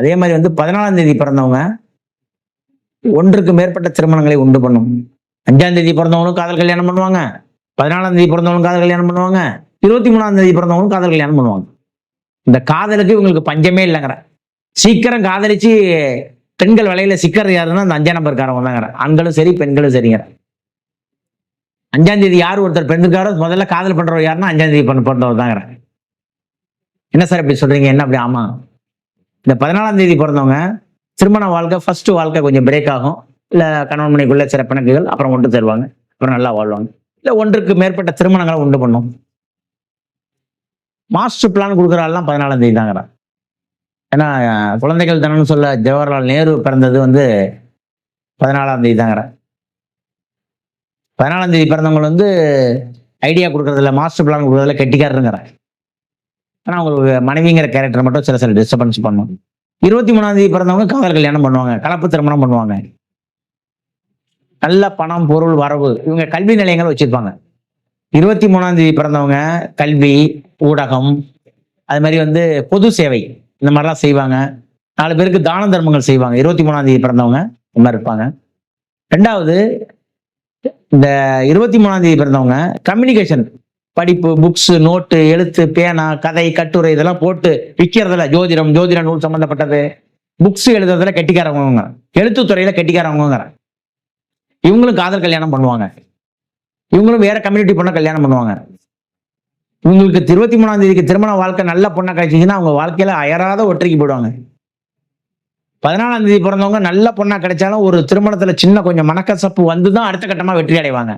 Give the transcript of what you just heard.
அதே மாதிரி வந்து பதினாலாம் தேதி பிறந்தவங்க ஒன்றுக்கு மேற்பட்ட திருமணங்களை உண்டு பண்ணும். அஞ்சாம் தேதி பிறந்தவங்களும் காதல் கல்யாணம் பண்ணுவாங்க. பதினாலாம் தேதி பிறந்தவங்களும் காதல் கல்யாணம் பண்ணுவாங்க. இருபத்தி மூணாம் தேதி பிறந்தவங்களும் காதல் கல்யாணம் பண்ணுவாங்க. இந்த காதலுக்கு இவங்களுக்கு பஞ்சமே இல்லைங்கிற. சீக்கிரம் காதலிச்சு பெண்கள் வலையில சிக்கிறது யாருன்னா அந்த அஞ்சாம் நம்பர்காரவங்க தாங்கிற. ஆண்களும் சரி பெண்களும் சரிங்கிற. அஞ்சாம் தேதி யார் ஒருத்தர் பெண்ணுக்காரோ முதல்ல காதல் பண்றவர் யாருன்னா அஞ்சாம் தேதி பண்ண பிறந்தவர் தாங்கிற. என்ன சார் இப்படி சொல்றீங்க? என்ன அப்படி ஆமா? இந்த பதினாலாம் தேதி பிறந்தவங்க திருமண வாழ்க்கை ஃபர்ஸ்ட் வாழ்க்கை கொஞ்சம் பிரேக் ஆகும். இல்லை கணவன் மனைக்குள்ள சில பிணக்குகள் அப்புறம் ஒன்று தருவாங்க. அப்புறம் நல்லா வாழ்வாங்க. இல்லை ஒன்றுக்கு மேற்பட்ட திருமணங்களை உண்டு பண்ணும். மாஸ்டர் பிளான் கொடுக்குறாள்லாம் பதினாலாம் தேதி தாங்கிறான் ஏன்னா குழந்தைகள் தினம்னு சொல்ல ஜவஹர்லால் நேரு பிறந்தது வந்து பதினாலாம் தேதி தாங்கிறேன் பதினாலாம் தேதி பிறந்தவங்க வந்து ஐடியா கொடுக்குறதுல மாஸ்டர் பிளான் கொடுக்குறதுல கெட்டிக்காரருங்கிறேன் ஆனால் அவங்களுக்கு மனைவிங்கிற கேரக்டர் மட்டும் சில சில டிஸ்டர்பன்ஸ் பண்ணும். இருபத்தி மூணாம் தேதி பிறந்தவங்க காதல் கல்யாணம் பண்ணுவாங்க. கலப்பு திருமணம் பண்ணுவாங்க. நல்ல பணம் பொருள் வரவு இவங்க கல்வி நிலையங்கள் வச்சிருப்பாங்க. இருபத்தி மூணாம் தேதி பிறந்தவங்க கல்வி ஊடகம் அது மாதிரி வந்து பொது சேவை இந்த மாதிரிலாம் செய்வாங்க. நாலு பேருக்கு தான தர்மங்கள் செய்வாங்க. இருபத்தி மூணாம் தேதி பிறந்தவங்க இந்த மாதிரி இருப்பாங்க. ரெண்டாவது இந்த இருபத்தி மூணாம் தேதி பிறந்தவங்க கம்யூனிகேஷன் படிப்பு புக்ஸ் நோட்டு எழுத்து பேனா கதை கட்டுரை இதெல்லாம் போட்டு விற்கிறதுல ஜோதிடம் ஜோதிட நூல் சம்பந்தப்பட்டது. புக்ஸ் எழுதுறதுல கெட்டிக்காரவங்க எழுத்துத்துறையில கெட்டிக்காரவங்க இவங்களும் காதல் கல்யாணம் பண்ணுவாங்க. இவங்களும் வேற கம்யூனிட்டி பொண்ணை கல்யாணம் பண்ணுவாங்க. இவங்களுக்கு இருபத்தி மூணாம் தேதிக்கு திருமண வாழ்க்கை நல்ல பொண்ணை கிடைச்சிங்கன்னா அவங்க வாழ்க்கையில அயராத ஒற்றைக்கு போயிடுவாங்க. பதினாலாம் தேதி பிறந்தவங்க நல்ல பொண்ணா கிடைச்சாலும் ஒரு திருமணத்துல சின்ன கொஞ்சம் மனக்கசப்பு வந்து தான் அடுத்த கட்டமா வெற்றி அடைவாங்க.